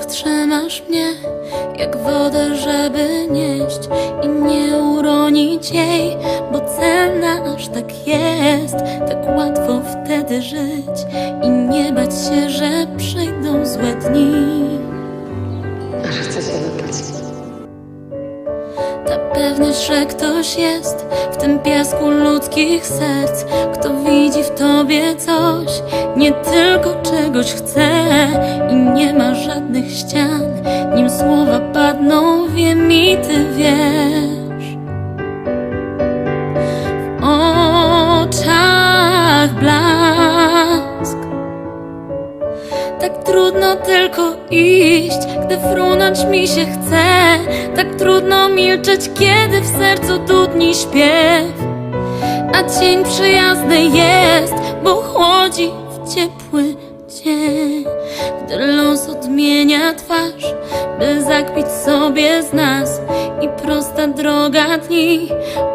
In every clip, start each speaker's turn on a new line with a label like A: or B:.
A: dłoniach trzymasz mnie Jak wodę, żeby nieść I nie uronić jej Bo cenna aż tak jest Tak łatwo wtedy żyć I nie bać się, że przyjdą złe dni
B: Aż chcę się napić.
A: Ta pewność, że ktoś jest w tym piasku ludzkich serc, kto widzi w tobie coś, nie tylko czegoś chce i nie ma żadnych ścian, nim słowa padną, wiem i ty wiesz. W oczach blask. Tak trudno tylko iść, gdy frunąć mi się chce. Tak trudno milczeć, kiedy w sercu dudni śpiew. A cień przyjazny jest, twarz, by zakpić sobie z nas. I prosta droga dni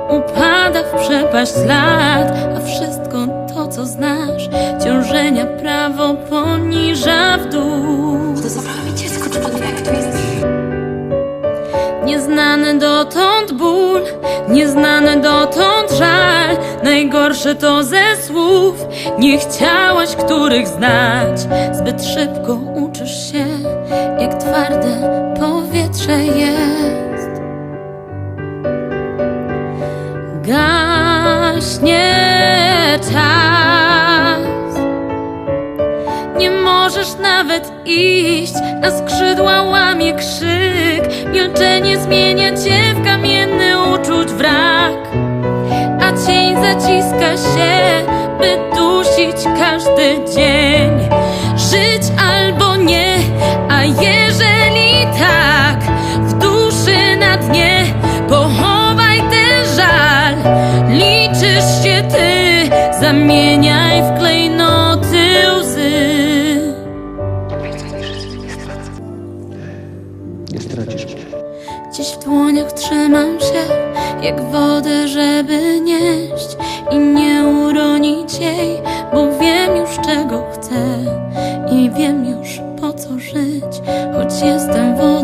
A: upada w przepaść lat, a wszystko to, co znasz, ciążenia prawo poniża w dół.
B: To zabrała mi dziecko, czy wie, jak to jest?
A: Nieznany dotąd ból, nieznany dotąd żal. Najgorsze to ze słów, nie chciałaś których znać. Zbyt szybko uczysz się, twarde powietrze jest. Gaśnie czas. Nie możesz nawet iść, a skrzydła łamie krzyk. Milczenie zmienia cię w kamienny uczuć wrak. A cień zaciska się, by dusić każdy dzień. Zamieniaj w klejnoty łzy.
C: Nie stracisz mnie.
A: Dziś w dłoniach trzymam się jak wodę, żeby nieść i nie uronić jej, bo wiem już czego chcę i wiem już po co żyć, choć jestem wolny.